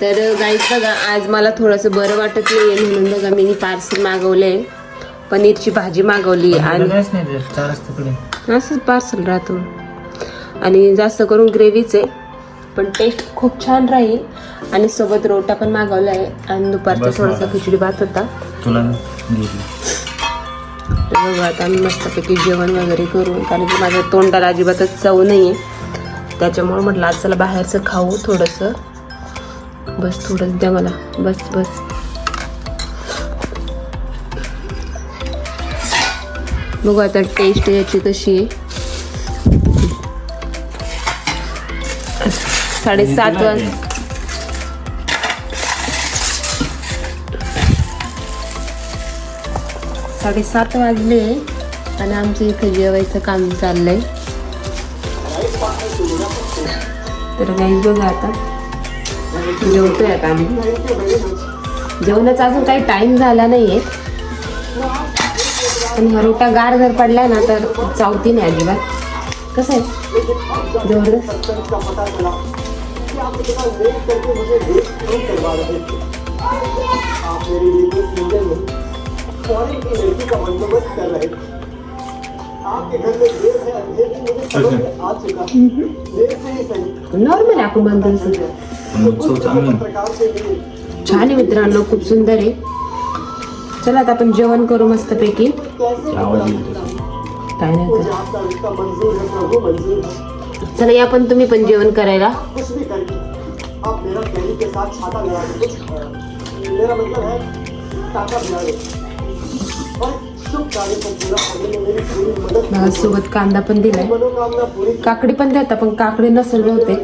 तर गाईच बघा आज मला थोडंसं बरं वाटत नाही म्हणून बघा मी पार्सल मागवले. पनीरची भाजी मागवली आणि असंच पार्सल राहतो. आणि जास्त करून ग्रेव्हीच आहे पण टेस्ट खूप छान राहील. आणि सोबत रोटा पण मागवला आहे आणि दुपारचा थोडासा. खिचडी भात होता. बघा आता आम्ही मस्तपैकी जेवण वगैरे करू कारण की माझ्या तोंडाला अजिबातच चव नाही आहे त्याच्यामुळे म्हटलं आज चला बाहेरचं खाऊ थोडंसं. बस थोडंच द्या मला. बस बस. बघू आता टेस्ट याची कशी आहे. साडेसात वाज साडेसात वाजले आणि आमचं इथं जेवायचं काम चाललंय. तर काही बघा आता. जेवतोय आता आम्ही. जेवणाचा अजून काही टाईम झाला नाहीये. पण हा रोटा गार जर पडला ना तर चावती नाही अजिबात. कसं आहे? जबरदस्त. नॉर्मल आपण चांगली छान आहे मित्रांनो खूप सुंदर आहे. चला आता आपण जेवण करू मस्तपैकी. आवाज येतो काय नाही चला या पण तुम्ही पण जेवण करायला. कुछ भी करके आप मेरा कैदी के साथ छाता लगा के कुछ करो। मेरा मतलब है सोबत कांदा पण दिलाय. काकडी पण देता पण काकडी नसेल बहुतेक.